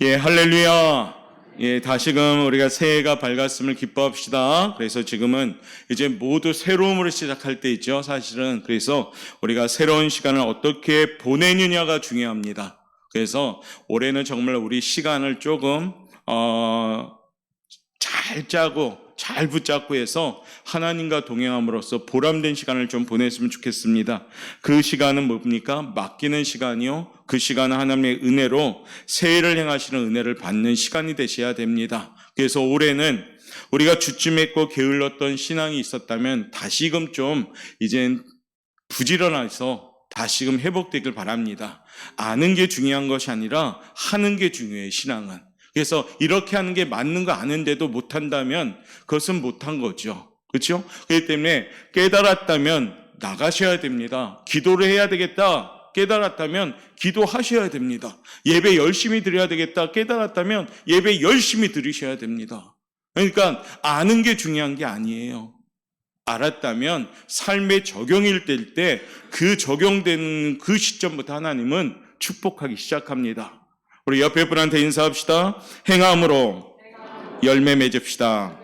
예, 할렐루야. 예, 다시금 우리가 새해가 밝았음을 기뻐합시다. 그래서 지금은 이제 모두 새로움으로 시작할 때 있죠, 사실은. 그래서 우리가 새로운 시간을 어떻게 보내느냐가 중요합니다. 그래서 올해는 정말 우리 시간을 조금, 어, 잘 짜고 잘 붙잡고 해서 하나님과 동행함으로써 보람된 시간을 좀 보냈으면 좋겠습니다. 그 시간은 뭡니까? 맡기는 시간이요. 그 시간은 하나님의 은혜로 새해를 행하시는 은혜를 받는 시간이 되셔야 됩니다. 그래서 올해는 우리가 주춤했고 게을렀던 신앙이 있었다면 다시금 좀 이젠 부지런해서 다시금 회복되길 바랍니다. 아는 게 중요한 것이 아니라 하는 게 중요해요, 신앙은. 그래서 이렇게 하는 게 맞는 거 아는데도 못한다면 그것은 못한 거죠. 그렇죠? 그렇기 때문에 깨달았다면 나가셔야 됩니다. 기도를 해야 되겠다. 깨달았다면 기도하셔야 됩니다. 예배 열심히 드려야 되겠다. 깨달았다면 예배 열심히 드리셔야 됩니다. 그러니까 아는 게 중요한 게 아니에요. 알았다면 삶의 적용일 때그 적용되는 그 시점부터 하나님은 축복하기 시작합니다. 우리 옆에 분한테 인사합시다. 행함으로 열매 맺읍시다.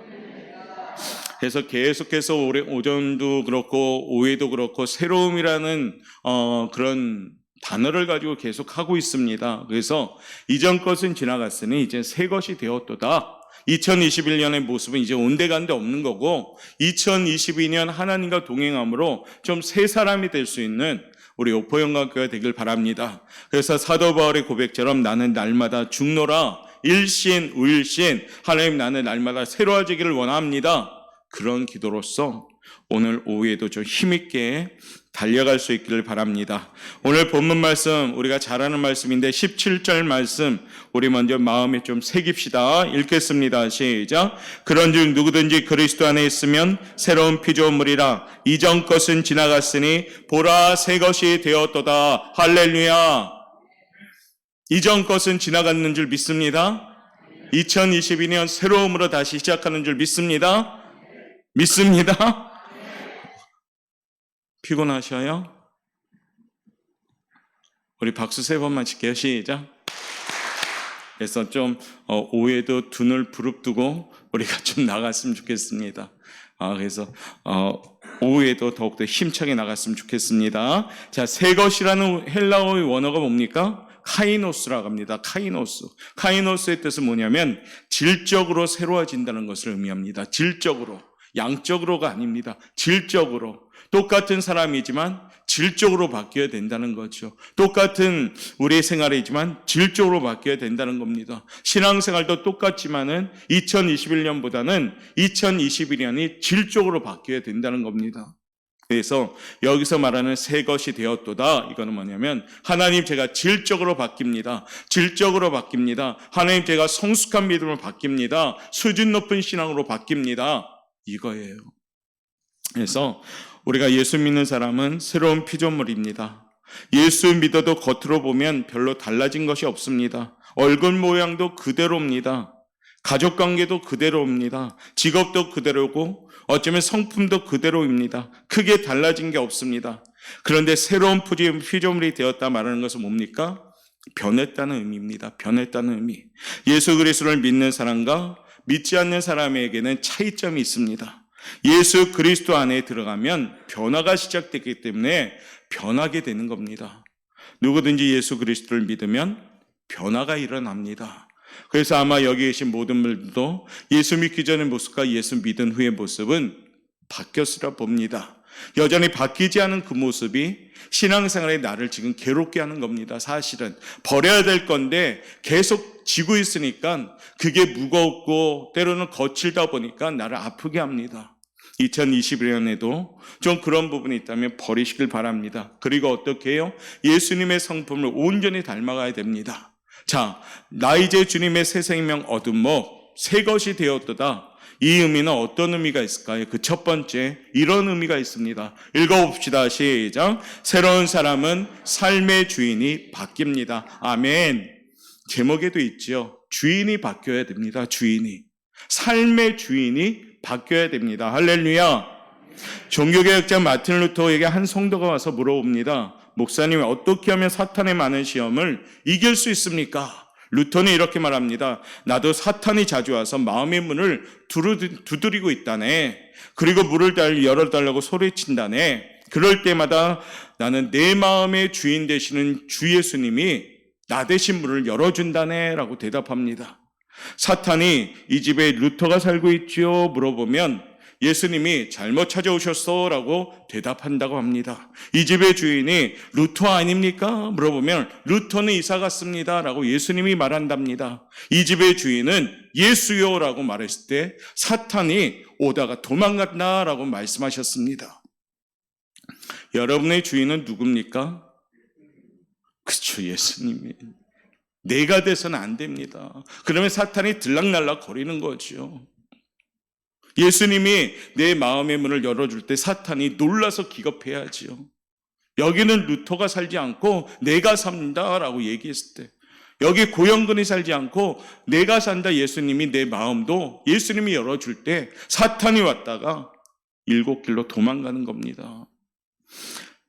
그래서 계속해서 올해 오전도 그렇고 오후에도 그렇고 새로움이라는 어, 그런 단어를 가지고 계속 하고 있습니다. 그래서 이전 것은 지나갔으니 이제 새 것이 되었도다. 2021년의 모습은 이제 온데간데 없는 거고 2022년 하나님과 동행함으로 좀 새 사람이 될 수 있는 우리 오포영광교회가 되길 바랍니다. 그래서 사도 바울의 고백처럼 나는 날마다 죽노라 일신 우일신 하나님 나는 날마다 새로워지기를 원합니다. 그런 기도로서 오늘 오후에도 좀 힘있게 달려갈 수 있기를 바랍니다. 오늘 본문 말씀 우리가 잘 아는 말씀인데 17절 말씀 우리 먼저 마음에 좀 새깁시다. 읽겠습니다. 시작. 그런 즉 누구든지 그리스도 안에 있으면 새로운 피조물이라 이전 것은 지나갔으니 보라 새 것이 되었도다. 할렐루야. 이전 것은 지나갔는 줄 믿습니다. 2022년 새로움으로 다시 시작하는 줄 믿습니다. 믿습니다. 피곤하셔요? 우리 박수 세 번만 칠게요. 시작. 그래서 좀 어, 오후에도 눈을 부릅뜨고 우리가 좀 나갔으면 좋겠습니다. 아, 그래서 어, 오후에도 더욱더 힘차게 나갔으면 좋겠습니다. 자, 새 것이라는 헬라어의 원어가 뭡니까? 카이노스라고 합니다. 카이노스. 카이노스의 뜻은 뭐냐면 질적으로 새로워진다는 것을 의미합니다. 질적으로. 양적으로가 아닙니다. 질적으로. 똑같은 사람이지만 질적으로 바뀌어야 된다는 거죠. 똑같은 우리의 생활이지만 질적으로 바뀌어야 된다는 겁니다. 신앙생활도 똑같지만은 2021년보다는 2021년이 질적으로 바뀌어야 된다는 겁니다. 그래서 여기서 말하는 새 것이 되었도다. 이거는 뭐냐면 하나님 제가 질적으로 바뀝니다. 질적으로 바뀝니다. 하나님 제가 성숙한 믿음으로 바뀝니다. 수준 높은 신앙으로 바뀝니다. 이거예요. 그래서 우리가 예수 믿는 사람은 새로운 피조물입니다. 예수 믿어도 겉으로 보면 별로 달라진 것이 없습니다. 얼굴 모양도 그대로입니다. 가족 관계도 그대로입니다. 직업도 그대로고 어쩌면 성품도 그대로입니다. 크게 달라진 게 없습니다. 그런데 새로운 피조물이 되었다 말하는 것은 뭡니까? 변했다는 의미입니다. 변했다는 의미. 예수 그리스도를 믿는 사람과 믿지 않는 사람에게는 차이점이 있습니다. 예수 그리스도 안에 들어가면 변화가 시작되기 때문에 변하게 되는 겁니다. 누구든지 예수 그리스도를 믿으면 변화가 일어납니다. 그래서 아마 여기 계신 모든 분들도 예수 믿기 전의 모습과 예수 믿은 후의 모습은 바뀌었으라 봅니다. 여전히 바뀌지 않은 그 모습이 신앙생활의 나를 지금 괴롭게 하는 겁니다. 사실은 버려야 될 건데 계속 지고 있으니까 그게 무겁고 때로는 거칠다 보니까 나를 아프게 합니다. 2021년에도 좀 그런 부분이 있다면 버리시길 바랍니다. 그리고 어떻게 해요? 예수님의 성품을 온전히 닮아가야 됩니다. 자, 나 이제 주님의 새 생명 얻은 뭐새 것이 되었도다. 이 의미는 어떤 의미가 있을까요? 그 첫 번째, 이런 의미가 있습니다. 읽어봅시다. 시작. 새로운 사람은 삶의 주인이 바뀝니다. 아멘. 제목에도 있죠. 주인이 바뀌어야 됩니다. 주인이. 삶의 주인이 바뀌어야 됩니다. 할렐루야. 종교개혁자 마틴 루터에게 한 성도가 와서 물어봅니다. 목사님, 어떻게 하면 사탄의 많은 시험을 이길 수 있습니까? 루터는 이렇게 말합니다. 나도 사탄이 자주 와서 마음의 문을 두드리고 있다네. 그리고 문을 달- 열어달라고 소리친다네. 그럴 때마다 나는 내 마음의 주인 되시는 주 예수님이 나 대신 문을 열어준다네. 라고 대답합니다. 사탄이 이 집에 루터가 살고 있지요? 물어보면 예수님이 잘못 찾아오셨어 라고 대답한다고 합니다. 이 집의 주인이 루터 아닙니까? 물어보면 루터는 이사 갔습니다 라고 예수님이 말한답니다. 이 집의 주인은 예수요 라고 말했을 때 사탄이 오다가 도망갔다 라고 말씀하셨습니다. 여러분의 주인은 누굽니까? 그쵸, 예수님이. 내가 돼서는 안 됩니다. 그러면 사탄이 들락날락 거리는 거죠. 예수님이 내 마음의 문을 열어줄 때 사탄이 놀라서 기겁해야지요. 여기는 루터가 살지 않고 내가 삽니다라고 얘기했을 때 여기 고영근이 살지 않고 내가 산다 예수님이 내 마음도 예수님이 열어줄 때 사탄이 왔다가 일곱 길로 도망가는 겁니다.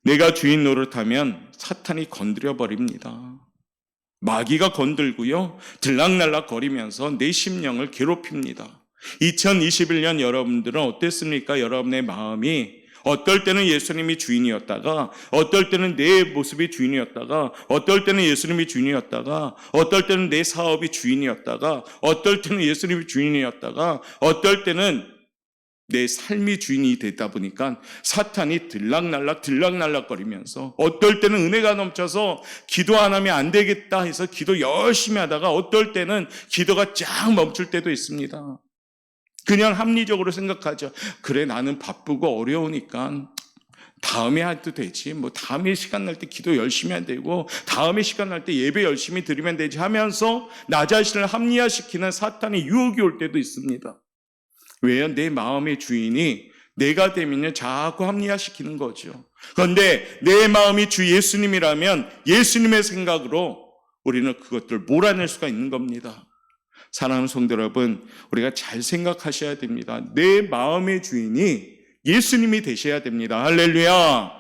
내가 주인 노릇하면 사탄이 건드려 버립니다. 마귀가 건들고요. 들락날락 거리면서 내 심령을 괴롭힙니다. 2021년 여러분들은 어땠습니까? 여러분의 마음이 어떨 때는 예수님이 주인이었다가, 어떨 때는 내 모습이 주인이었다가, 어떨 때는 예수님이 주인이었다가, 어떨 때는 내 사업이 주인이었다가, 어떨 때는 예수님이 주인이었다가, 어떨 때는 내 삶이 주인이 되다 보니까 사탄이 들락날락 들락날락 거리면서 어떨 때는 은혜가 넘쳐서 기도 안 하면 안 되겠다 해서 기도 열심히 하다가 어떨 때는 기도가 쫙 멈출 때도 있습니다. 그냥 합리적으로 생각하죠. 그래, 나는 바쁘고 어려우니까 다음에 해도 되지. 뭐, 다음에 시간 날 때 기도 열심히 해야 되고, 다음에 시간 날 때 예배 열심히 드리면 되지 하면서 나 자신을 합리화시키는 사탄의 유혹이 올 때도 있습니다. 왜요? 내 마음의 주인이 내가 되면요, 자꾸 합리화시키는 거죠. 그런데 내 마음이 주 예수님이라면 예수님의 생각으로 우리는 그것들을 몰아낼 수가 있는 겁니다. 사랑하는 성도 여러분, 우리가 잘 생각하셔야 됩니다. 내 마음의 주인이 예수님이 되셔야 됩니다. 할렐루야!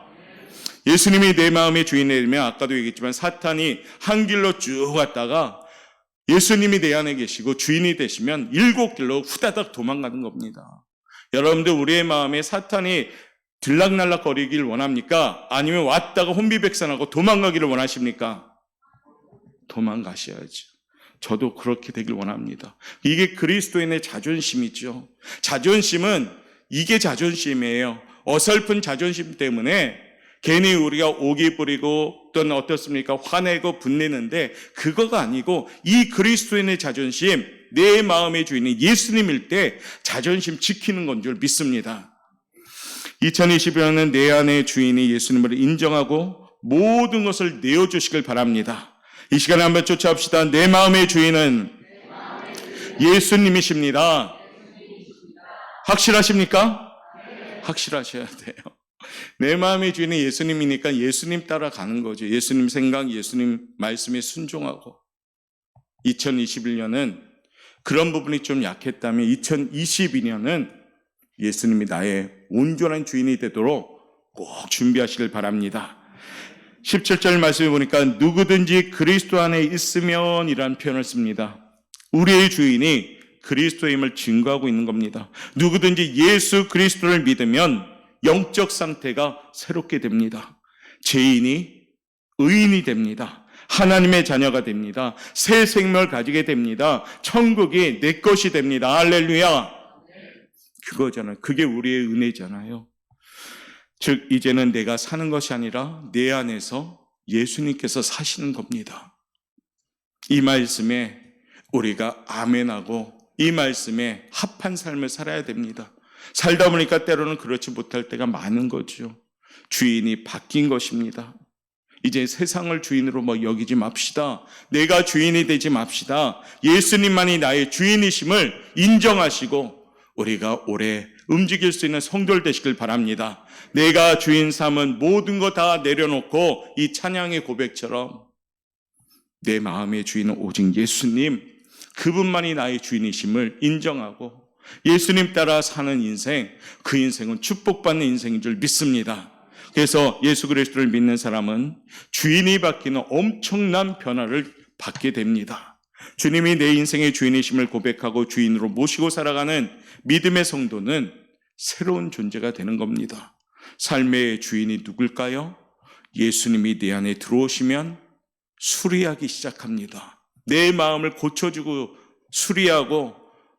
예수님이 내 마음의 주인이 되면 아까도 얘기했지만 사탄이 한 길로 쭉 갔다가 예수님이 내 안에 계시고 주인이 되시면 일곱 길로 후다닥 도망가는 겁니다. 여러분들 우리의 마음에 사탄이 들락날락 거리길 원합니까? 아니면 왔다가 혼비백산하고 도망가기를 원하십니까? 도망가셔야죠. 저도 그렇게 되길 원합니다. 이게 그리스도인의 자존심이죠. 자존심은 이게 자존심이에요. 어설픈 자존심 때문에 괜히 우리가 오기 부리고 또는 어떻습니까? 화내고 분내는데 그거가 아니고 이 그리스도인의 자존심, 내 마음의 주인이 예수님일 때 자존심 지키는 건 줄 믿습니다. 2020년은 내 안의 주인이 예수님을 인정하고 모든 것을 내어주시길 바랍니다. 이 시간에 한번 쫓아봅시다. 내 마음의 주인은 예수님이십니다. 확실하십니까? 확실하셔야 돼요. 내 마음의 주인은 예수님이니까 예수님 따라가는 거죠. 예수님 생각, 예수님 말씀에 순종하고. 2021년은 그런 부분이 좀 약했다면 2022년은 예수님이 나의 온전한 주인이 되도록 꼭 준비하시길 바랍니다. 17절 말씀에 보니까 누구든지 그리스도 안에 있으면 이라는 표현을 씁니다. 우리의 주인이 그리스도임을 증거하고 있는 겁니다. 누구든지 예수 그리스도를 믿으면 영적 상태가 새롭게 됩니다. 죄인이 의인이 됩니다. 하나님의 자녀가 됩니다. 새 생명을 가지게 됩니다. 천국이 내 것이 됩니다. 할렐루야. 그거잖아요. 그게 우리의 은혜잖아요. 즉, 이제는 내가 사는 것이 아니라 내 안에서 예수님께서 사시는 겁니다. 이 말씀에 우리가 아멘하고 이 말씀에 합한 삶을 살아야 됩니다. 살다 보니까 때로는 그렇지 못할 때가 많은 거죠. 주인이 바뀐 것입니다. 이제 세상을 주인으로 뭐 여기지 맙시다. 내가 주인이 되지 맙시다. 예수님만이 나의 주인이심을 인정하시고 우리가 오래 움직일 수 있는 성도를 되시길 바랍니다. 내가 주인 삼은 모든 거 다 내려놓고 이 찬양의 고백처럼 내 마음의 주인은 오직 예수님, 그분만이 나의 주인이심을 인정하고 예수님 따라 사는 인생, 그 인생은 축복받는 인생인 줄 믿습니다. 그래서 예수 그리스도를 믿는 사람은 주인이 바뀌는 엄청난 변화를 받게 됩니다. 주님이 내 인생의 주인이심을 고백하고 주인으로 모시고 살아가는 믿음의 성도는 새로운 존재가 되는 겁니다. 삶의 주인이 누굴까요? 예수님이 내 안에 들어오시면 수리하기 시작합니다. 내 마음을 고쳐주고 수리하고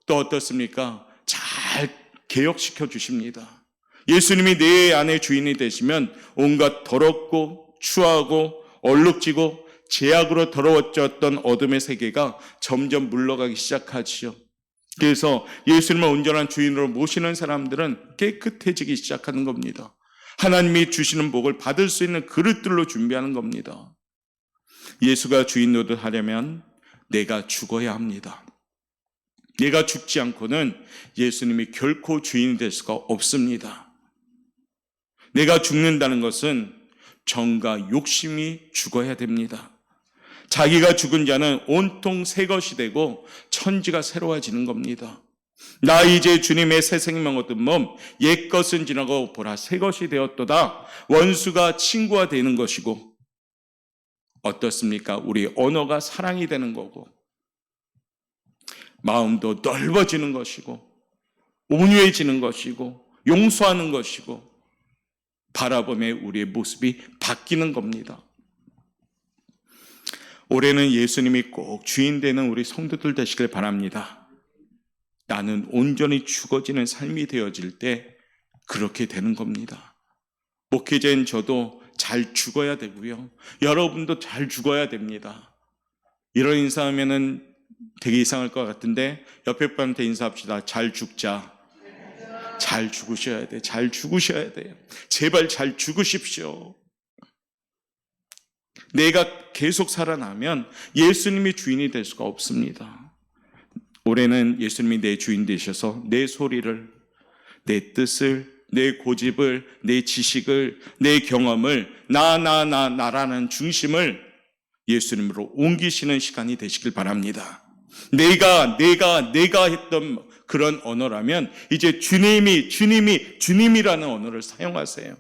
또 어떻습니까? 잘 개혁시켜 주십니다. 예수님이 내 안에 주인이 되시면 온갖 더럽고 추하고 얼룩지고 제약으로 더러워졌던 어둠의 세계가 점점 물러가기 시작하지요. 그래서 예수님을 온전한 주인으로 모시는 사람들은 깨끗해지기 시작하는 겁니다. 하나님이 주시는 복을 받을 수 있는 그릇들로 준비하는 겁니다. 예수가 주인 노릇하려면 내가 죽어야 합니다. 내가 죽지 않고는 예수님이 결코 주인이 될 수가 없습니다. 내가 죽는다는 것은 정과 욕심이 죽어야 됩니다. 자기가 죽은 자는 온통 새 것이 되고 천지가 새로워지는 겁니다. 나 이제 주님의 새 생명 얻은 몸, 옛 것은 지나고 보라 새 것이 되었도다. 원수가 친구가 되는 것이고 어떻습니까? 우리 언어가 사랑이 되는 거고 마음도 넓어지는 것이고 온유해지는 것이고 용서하는 것이고 바라봄에 우리의 모습이 바뀌는 겁니다. 올해는 예수님이 꼭 주인 되는 우리 성도들 되시길 바랍니다. 나는 온전히 죽어지는 삶이 되어질 때 그렇게 되는 겁니다. 목회자인 저도 잘 죽어야 되고요. 여러분도 잘 죽어야 됩니다. 이런 인사하면은 되게 이상할 것 같은데 옆에 분한테 인사합시다. 잘 죽자. 잘 죽으셔야 돼. 잘 죽으셔야 돼요. 제발 잘 죽으십시오. 내가 계속 살아나면 예수님이 주인이 될 수가 없습니다. 올해는 예수님이 내 주인 되셔서 내 소리를, 내 뜻을, 내 고집을, 내 지식을, 내 경험을, 나, 나, 나, 나라는 중심을 예수님으로 옮기시는 시간이 되시길 바랍니다. 내가, 내가, 내가 했던 그런 언어라면 이제 주님이, 주님이, 주님이라는 언어를 사용하세요.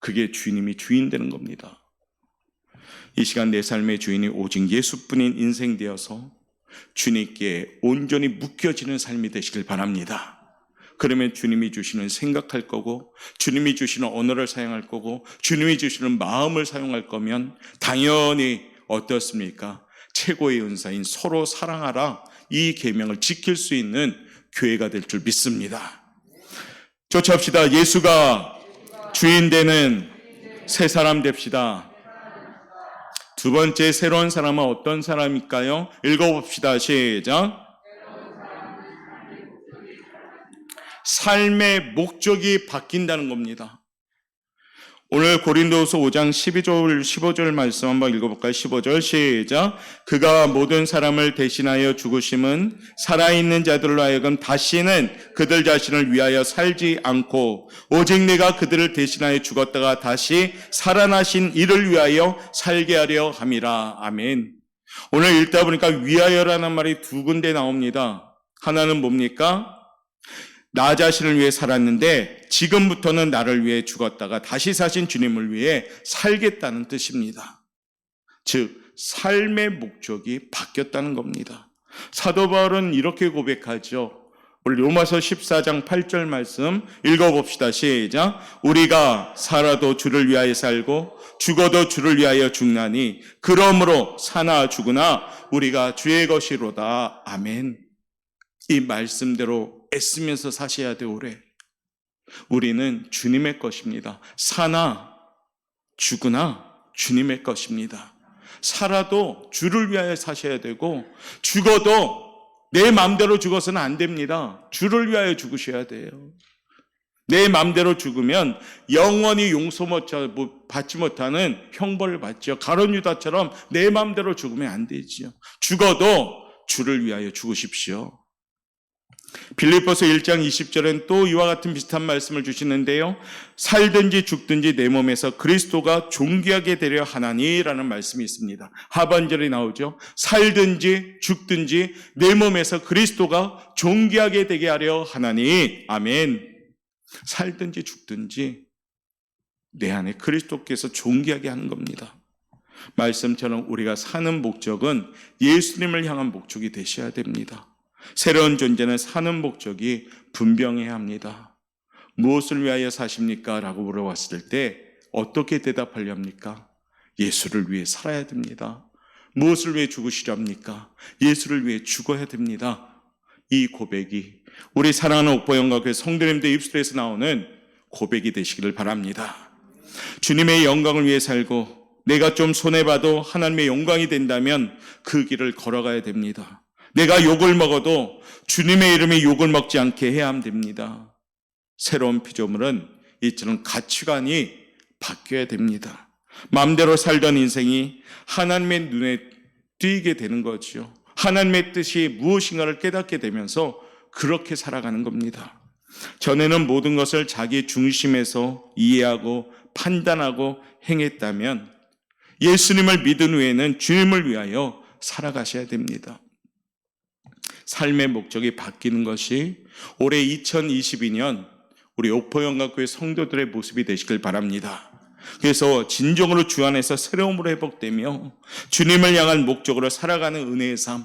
그게 주님이 주인 되는 겁니다. 이 시간 내 삶의 주인이 오직 예수뿐인 인생 되어서 주님께 온전히 묶여지는 삶이 되시길 바랍니다. 그러면 주님이 주시는 생각할 거고, 주님이 주시는 언어를 사용할 거고, 주님이 주시는 마음을 사용할 거면 당연히 어떻습니까? 최고의 은사인 서로 사랑하라 이 계명을 지킬 수 있는 교회가 될 줄 믿습니다. 쫓아합시다. 예수가 주인 되는 새 사람 됩시다. 두 번째 새로운 사람은 어떤 사람일까요? 읽어봅시다. 시작. 삶의 목적이 바뀐다는 겁니다. 오늘 고린도서 5장 12절 15절 말씀 한번 읽어볼까요? 15절 시작. 그가 모든 사람을 대신하여 죽으심은 살아있는 자들로 하여금 다시는 그들 자신을 위하여 살지 않고 오직 내가 그들을 대신하여 죽었다가 다시 살아나신 이를 위하여 살게 하려 함이라. 아멘. 오늘 읽다 보니까 위하여라는 말이 두 군데 나옵니다. 하나는 뭡니까? 나 자신을 위해 살았는데 지금부터는 나를 위해 죽었다가 다시 사신 주님을 위해 살겠다는 뜻입니다. 즉, 삶의 목적이 바뀌었다는 겁니다. 사도 바울은 이렇게 고백하죠. 우리 로마서 14장 8절 말씀 읽어봅시다. 시작. 우리가 살아도 주를 위하여 살고 죽어도 주를 위하여 죽나니 그러므로 사나 죽으나 우리가 주의 것이로다. 아멘. 이 말씀대로 애쓰면서 사셔야 돼, 올해. 우리는 주님의 것입니다. 사나 죽으나 주님의 것입니다. 살아도 주를 위하여 사셔야 되고, 죽어도 내 마음대로 죽어서는 안 됩니다. 주를 위하여 죽으셔야 돼요. 내 마음대로 죽으면 영원히 용서 받지 못하는 형벌을 받죠. 가론 유다처럼 내 마음대로 죽으면 안 되지요. 죽어도 주를 위하여 죽으십시오. 빌립보서 1장 20절엔 또 이와 같은 비슷한 말씀을 주시는데요. 살든지 죽든지 내 몸에서 그리스도가 존귀하게 되려 하나니라는 말씀이 있습니다. 하반절에 나오죠. 살든지 죽든지 내 몸에서 그리스도가 존귀하게 되게 하려 하나니. 아멘. 살든지 죽든지 내 안에 그리스도께서 존귀하게 하는 겁니다. 말씀처럼 우리가 사는 목적은 예수님을 향한 목적이 되셔야 됩니다. 새로운 존재는 사는 목적이 분명해야 합니다. 무엇을 위하여 사십니까? 라고 물어봤을 때 어떻게 대답하려 합니까? 예수를 위해 살아야 됩니다. 무엇을 위해 죽으시렵니까? 예수를 위해 죽어야 됩니다. 이 고백이 우리 사랑하는 옥보영과교회 성도님들 입술에서 나오는 고백이 되시기를 바랍니다. 주님의 영광을 위해 살고 내가 좀 손해봐도 하나님의 영광이 된다면 그 길을 걸어가야 됩니다. 내가 욕을 먹어도 주님의 이름에 욕을 먹지 않게 해야 됩니다. 새로운 피조물은 이처럼 가치관이 바뀌어야 됩니다. 마음대로 살던 인생이 하나님의 눈에 띄게 되는 거죠. 하나님의 뜻이 무엇인가를 깨닫게 되면서 그렇게 살아가는 겁니다. 전에는 모든 것을 자기 중심에서 이해하고 판단하고 행했다면 예수님을 믿은 후에는 주님을 위하여 살아가셔야 됩니다. 삶의 목적이 바뀌는 것이 올해 2022년 우리 옥포영각교회 성도들의 모습이 되시길 바랍니다. 그래서 진정으로 주 안에서 새로움으로 회복되며 주님을 향한 목적으로 살아가는 은혜의 삶.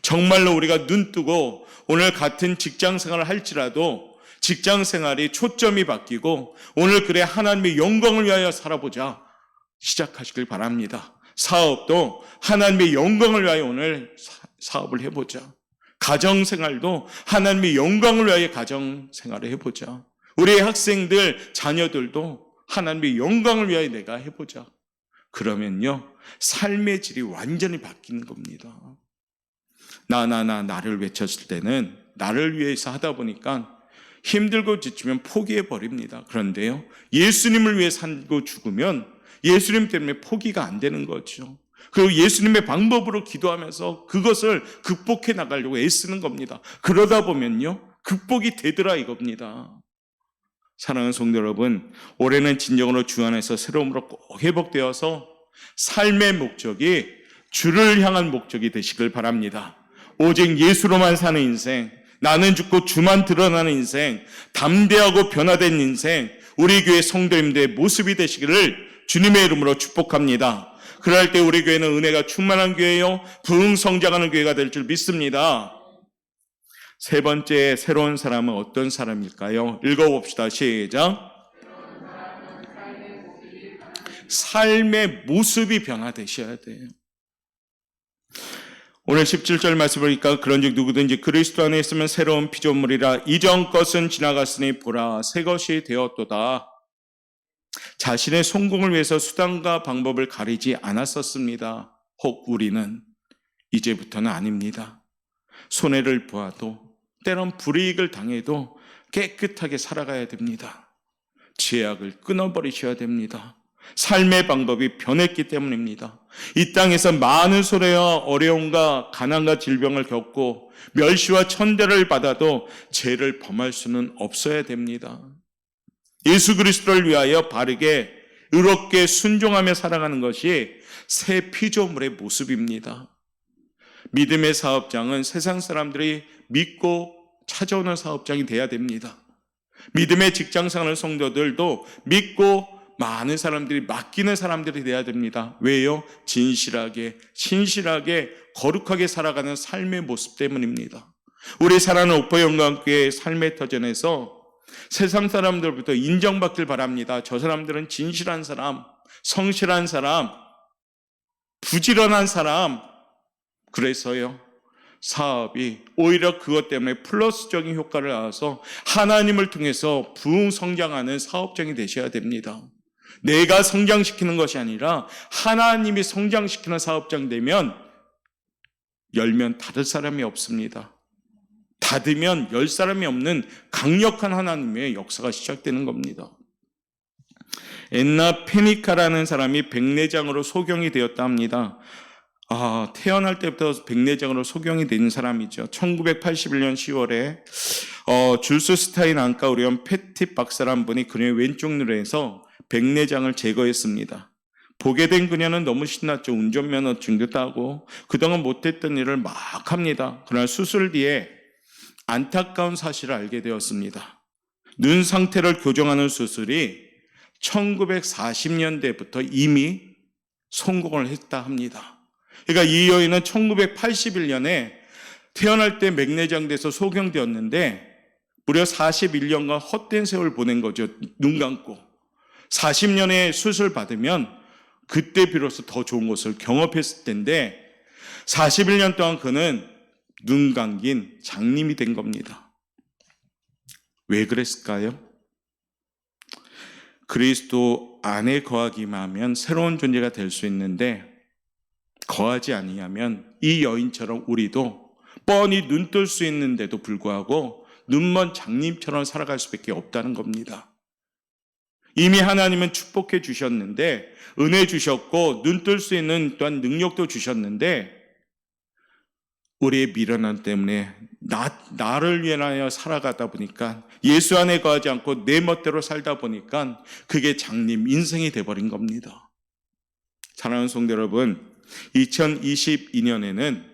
정말로 우리가 눈 뜨고 오늘 같은 직장 생활을 할지라도 직장 생활이 초점이 바뀌고 오늘 그래 하나님의 영광을 위하여 살아보자 시작하시길 바랍니다. 사업도 하나님의 영광을 위하여 오늘 사업을 해보자. 가정 생활도 하나님의 영광을 위하여 가정 생활을 해보자. 우리 학생들, 자녀들도 하나님의 영광을 위하여 내가 해보자. 그러면요, 삶의 질이 완전히 바뀌는 겁니다. 나, 나, 나, 나를 외쳤을 때는 나를 위해서 하다 보니까 힘들고 지치면 포기해 버립니다. 그런데요, 예수님을 위해 살고 죽으면 예수님 때문에 포기가 안 되는 거죠. 그리고 예수님의 방법으로 기도하면서 그것을 극복해 나가려고 애쓰는 겁니다. 그러다 보면요, 극복이 되더라 이겁니다. 사랑하는 성도 여러분, 올해는 진정으로 주 안에서 새로움으로 꼭 회복되어서 삶의 목적이 주를 향한 목적이 되시길 바랍니다. 오직 예수로만 사는 인생, 나는 죽고 주만 드러나는 인생, 담대하고 변화된 인생, 우리 교회 성도님들의 모습이 되시기를 주님의 이름으로 축복합니다. 그럴 때 우리 교회는 은혜가 충만한 교회요, 부흥 성장하는 교회가 될 줄 믿습니다. 세 번째 새로운 사람은 어떤 사람일까요? 읽어봅시다. 시작. 삶의 모습이 변화되셔야 돼요. 오늘 17절 말씀 보니까 그런즉 누구든지 그리스도 안에 있으면 새로운 피조물이라 이전 것은 지나갔으니 보라 새 것이 되었도다. 자신의 성공을 위해서 수단과 방법을 가리지 않았었습니다. 혹 우리는 이제부터는 아닙니다. 손해를 보아도 때론 불이익을 당해도 깨끗하게 살아가야 됩니다. 죄악을 끊어버리셔야 됩니다. 삶의 방법이 변했기 때문입니다. 이 땅에서 많은 소래와 어려움과 가난과 질병을 겪고 멸시와 천대를 받아도 죄를 범할 수는 없어야 됩니다. 예수 그리스도를 위하여 바르게 의롭게 순종하며 살아가는 것이 새 피조물의 모습입니다. 믿음의 사업장은 세상 사람들이 믿고 찾아오는 사업장이 돼야 됩니다. 믿음의 직장 생활 성도들도 믿고 많은 사람들이 맡기는 사람들이 돼야 됩니다. 왜요? 진실하게, 신실하게, 거룩하게 살아가는 삶의 모습 때문입니다. 우리 사랑하는 오퍼 영광교회 삶의 터전에서 세상 사람들부터 인정받길 바랍니다. 저 사람들은 진실한 사람, 성실한 사람, 부지런한 사람. 그래서요. 사업이 오히려 그것 때문에 플러스적인 효과를 낳아서 하나님을 통해서 부흥 성장하는 사업장이 되셔야 됩니다. 내가 성장시키는 것이 아니라 하나님이 성장시키는 사업장 되면 열면 닫을 사람이 없습니다. 닫으면 열 사람이 없는 강력한 하나님의 역사가 시작되는 겁니다. 엔나 페니카라는 사람이 백내장으로 소경이 되었다 합니다. 아, 태어날 때부터 백내장으로 소경이 된 사람이죠. 1981년 10월에 어, 줄스 스타인 안과 의료원 패티 박사란 분이 그녀의 왼쪽 눈에서 백내장을 제거했습니다. 보게 된 그녀는 너무 신났죠. 운전면허증도 따고 그동안 못했던 일을 막 합니다. 그러나 수술 뒤에 안타까운 사실을 알게 되었습니다. 눈 상태를 교정하는 수술이 1940년대부터 이미 성공을 했다 합니다. 그러니까 이 여인은 1981년에 태어날 때 맥내장돼서 소경되었는데 무려 41년간 헛된 세월 보낸 거죠. 눈 감고. 40년의 수술 받으면 그때 비로소 더 좋은 것을 경험했을 텐데 41년 동안 그는 눈 감긴 장님이 된 겁니다. 왜 그랬을까요? 그리스도 안에 거하기만 하면 새로운 존재가 될 수 있는데 거하지 아니하면 이 여인처럼 우리도 뻔히 눈 뜰 수 있는데도 불구하고 눈먼 장님처럼 살아갈 수밖에 없다는 겁니다. 이미 하나님은 축복해 주셨는데 은혜 주셨고 눈 뜰 수 있는 또한 능력도 주셨는데 우리의 미련함 때문에 나, 나를 위하여 살아가다 보니까 예수 안에 거하지 않고 내 멋대로 살다 보니까 그게 장님 인생이 돼버린 겁니다. 사랑하는 성도 여러분, 2022년에는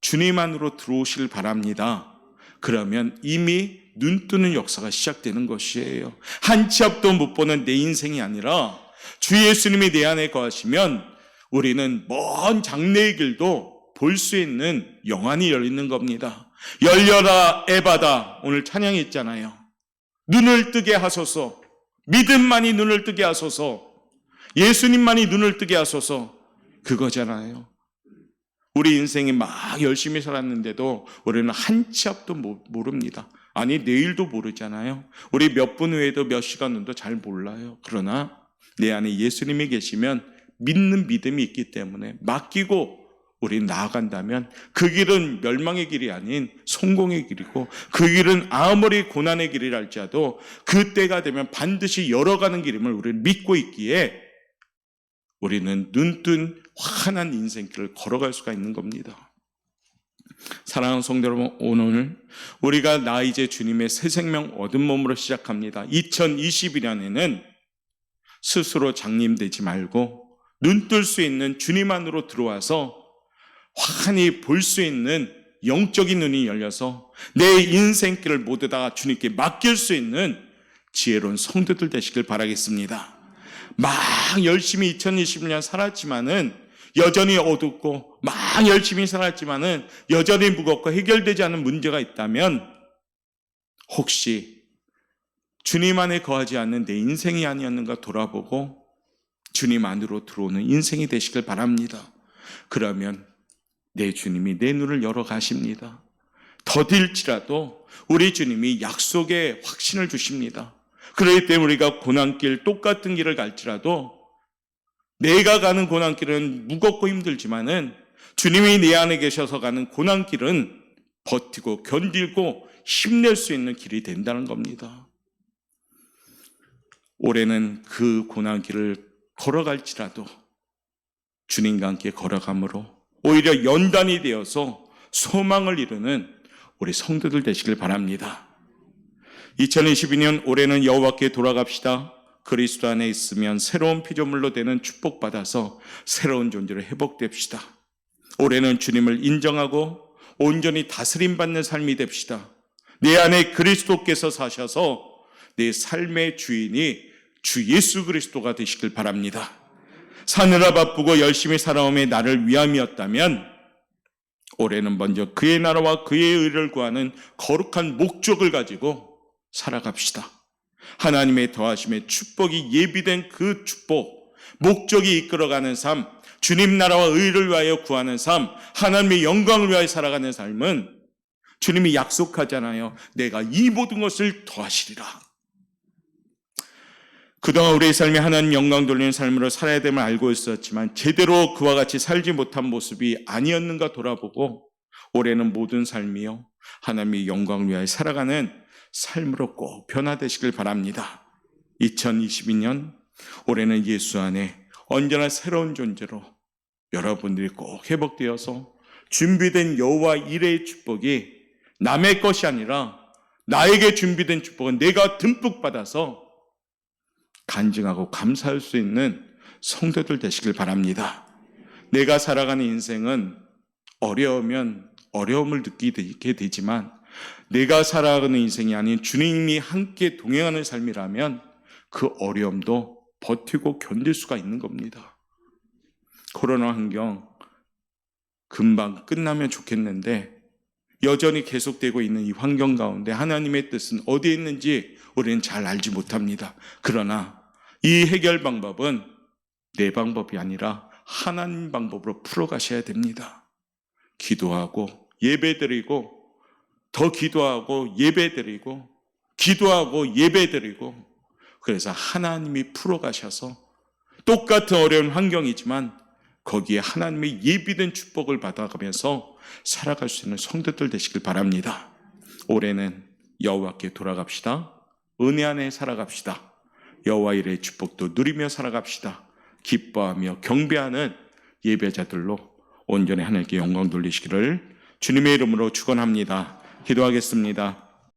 주님 안으로 들어오실 바랍니다. 그러면 이미 눈 뜨는 역사가 시작되는 것이에요. 한 치 앞도 못 보는 내 인생이 아니라 주 예수님이 내 안에 거하시면 우리는 먼 장래의 길도 볼 수 있는 영안이 열리는 겁니다. 열려라 에바다 오늘 찬양이 있잖아요. 눈을 뜨게 하소서 믿음만이 눈을 뜨게 하소서 예수님만이 눈을 뜨게 하소서 그거잖아요. 우리 인생이 막 열심히 살았는데도 우리는 한 치 앞도 모- 모릅니다. 아니 내일도 모르잖아요. 우리 몇 분 후에도 몇 시간 후도 잘 몰라요. 그러나 내 안에 예수님이 계시면 믿는 믿음이 있기 때문에 맡기고 우리 나아간다면 그 길은 멸망의 길이 아닌 성공의 길이고 그 길은 아무리 고난의 길이라 할지라도 그 때가 되면 반드시 열어가는 길임을 우리는 믿고 있기에 우리는 눈뜬 환한 인생길을 걸어갈 수가 있는 겁니다. 사랑하는 성도 여러분, 오늘 우리가 나 이제 주님의 새 생명 얻은 몸으로 시작합니다. 2021년에는 스스로 장님되지 말고 눈 뜰 수 있는 주님 안으로 들어와서 환히 볼 수 있는 영적인 눈이 열려서 내 인생길을 모두 다 주님께 맡길 수 있는 지혜로운 성도들 되시길 바라겠습니다. 막 열심히 2021년 살았지만은 여전히 어둡고 막 열심히 살았지만은 여전히 무겁고 해결되지 않은 문제가 있다면 혹시 주님 안에 거하지 않는 내 인생이 아니었는가 돌아보고 주님 안으로 들어오는 인생이 되시길 바랍니다. 그러면 내 주님이 내 눈을 열어 가십니다. 더딜지라도 우리 주님이 약속의 확신을 주십니다. 그렇기 때문에 우리가 고난길 똑같은 길을 갈지라도 내가 가는 고난길은 무겁고 힘들지만은 주님이 내 안에 계셔서 가는 고난길은 버티고 견딜고 힘낼 수 있는 길이 된다는 겁니다. 올해는 그 고난길을 걸어갈지라도 주님과 함께 걸어감으로 오히려 연단이 되어서 소망을 이루는 우리 성도들 되시길 바랍니다. 2022년 올해는 여호와께 돌아갑시다. 그리스도 안에 있으면 새로운 피조물로 되는 축복받아서 새로운 존재로 회복됩시다. 올해는 주님을 인정하고 온전히 다스림 받는 삶이 됩시다. 내 안에 그리스도께서 사셔서 내 삶의 주인이 주 예수 그리스도가 되시길 바랍니다. 사느라 바쁘고 열심히 살아옴에 나를 위함이었다면 올해는 먼저 그의 나라와 그의 의를 구하는 거룩한 목적을 가지고 살아갑시다. 하나님의 더하심의 축복이 예비된 그 축복, 목적이 이끌어가는 삶, 주님 나라와 의를 위하여 구하는 삶, 하나님의 영광을 위하여 살아가는 삶은 주님이 약속하잖아요. 내가 이 모든 것을 더하시리라. 그동안 우리의 삶이 하나님 영광 돌리는 삶으로 살아야 됨을 알고 있었지만 제대로 그와 같이 살지 못한 모습이 아니었는가 돌아보고 올해는 모든 삶이요 하나님의 영광을 위하여 살아가는 삶으로 꼭 변화되시길 바랍니다. 2022년 올해는 예수 안에 언제나 새로운 존재로 여러분들이 꼭 회복되어서 준비된 여호와 일의 축복이 남의 것이 아니라 나에게 준비된 축복은 내가 듬뿍 받아서 간증하고 감사할 수 있는 성도들 되시길 바랍니다. 내가 살아가는 인생은 어려우면 어려움을 느끼게 되지만 내가 살아가는 인생이 아닌 주님이 함께 동행하는 삶이라면 그 어려움도 버티고 견딜 수가 있는 겁니다. 코로나 환경 금방 끝나면 좋겠는데 여전히 계속되고 있는 이 환경 가운데 하나님의 뜻은 어디에 있는지 우리는 잘 알지 못합니다. 그러나 이 해결 방법은 내 방법이 아니라 하나님 방법으로 풀어가셔야 됩니다. 기도하고 예배드리고 더 기도하고 예배드리고 기도하고 예배드리고 그래서 하나님이 풀어가셔서 똑같은 어려운 환경이지만 거기에 하나님의 예비된 축복을 받아가면서 살아갈 수 있는 성도들 되시길 바랍니다. 올해는 여호와께 돌아갑시다. 은혜 안에 살아갑시다. 여호와 일의 축복도 누리며 살아갑시다. 기뻐하며 경배하는 예배자들로 온전히 하나님께 영광 돌리시기를 주님의 이름으로 축원합니다. 기도하겠습니다.